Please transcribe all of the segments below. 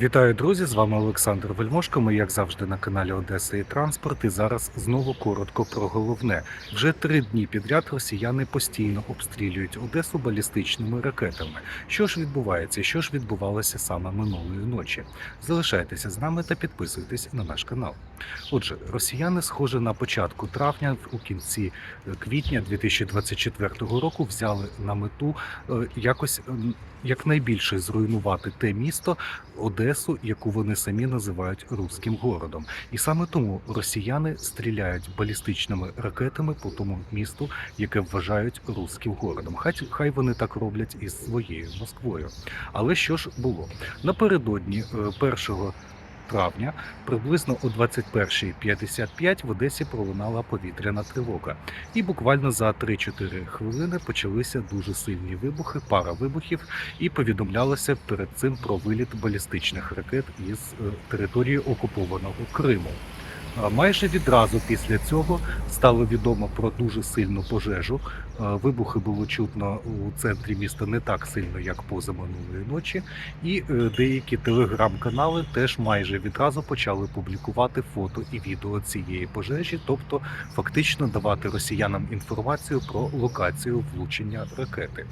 Вітаю, друзі! З вами Олександр Вельмошко. Ми, як завжди, на каналі Одеса і Транспорт. І зараз знову коротко про головне. Вже три дні підряд росіяни постійно обстрілюють Одесу балістичними ракетами. Що ж відбувається? Що ж відбувалося саме минулої ночі? Залишайтеся з нами та підписуйтесь на наш канал. Отже, росіяни, схоже, на початку травня, у кінці квітня 2024 року, взяли на мету е, якось якнайбільше зруйнувати те місто, Одесу, яку вони самі називають руським городом. І саме тому росіяни стріляють балістичними ракетами по тому місту, яке вважають руським городом. Хай, хай вони так роблять із своєю Москвою. Але що ж було напередодні е, 1 травня, приблизно о 21.55 в Одесі пролунала повітряна тривога. І буквально за 3-4 хвилини почалися дуже сильні вибухи, пара вибухів, і повідомлялося перед цим про виліт балістичних ракет із е, території окупованого Криму. Майже відразу після цього стало відомо про дуже сильну пожежу. Вибухи було чутно у центрі міста не так сильно, як позаминулої ночі, і е, деякі телеграм-канали теж майже відразу почали публікувати фото і відео цієї пожежі, тобто фактично давати росіянам інформацію про локацію влучення ракети.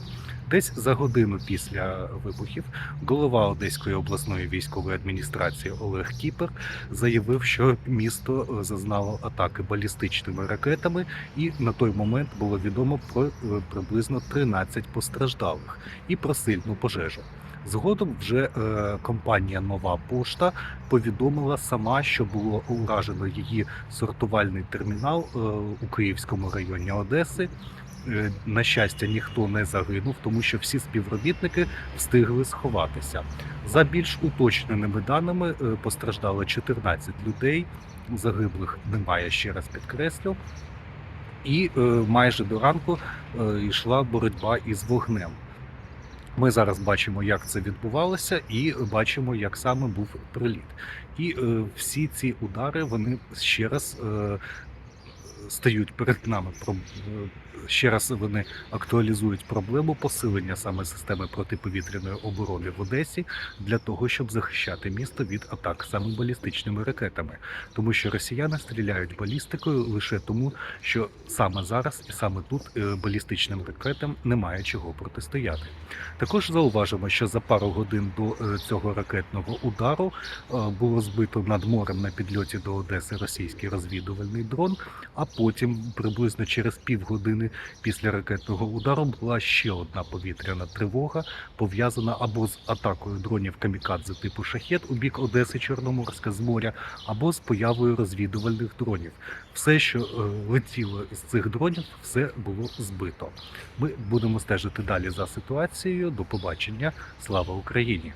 Десь за годину після вибухів голова Одеської обласної військової адміністрації Олег Кіпер заявив, що місто е, зазнало атаки балістичними ракетами, і на той момент було відомо про е, приблизно 13 постраждалих і про сильну пожежу. Згодом вже е, компанія Нова Пошта повідомила сама, що було уражено її сортувальний термінал е, у Київському районі Одеси. Е, На щастя, ніхто не загинув, тому що всі співробітники встигли сховатися. За більш уточненими даними е, постраждало 14 людей, загиблих немає, ще раз підкреслю. І е, майже до ранку е, йшла боротьба із вогнем. Ми зараз бачимо, як це відбувалося, і бачимо, як саме був приліт. І е, всі ці удари вони ще раз е, стають перед нами. Е, Ще раз вони актуалізують проблему посилення саме системи протиповітряної оборони в Одесі для того, щоб захищати місто від атак саме балістичними ракетами, тому що росіяни стріляють балістикою лише тому, що саме зараз і саме тут е, балістичним ракетам немає чого протистояти. Також зауважимо, що за пару годин до е, цього ракетного удару було збито над морем на підльоті до Одеси російський розвідувальний дрон. А потім, приблизно через півгодини після ракетного удару, була ще одна повітряна тривога, пов'язана або з атакою дронів камікадзе типу шахет у бік Одеси Чорноморська з моря, або з появою розвідувальних дронів. Все, що е, летіло з цих дронів, все було збито. Ми будемо стежити далі за ситуацією. До побачення. Слава Україні!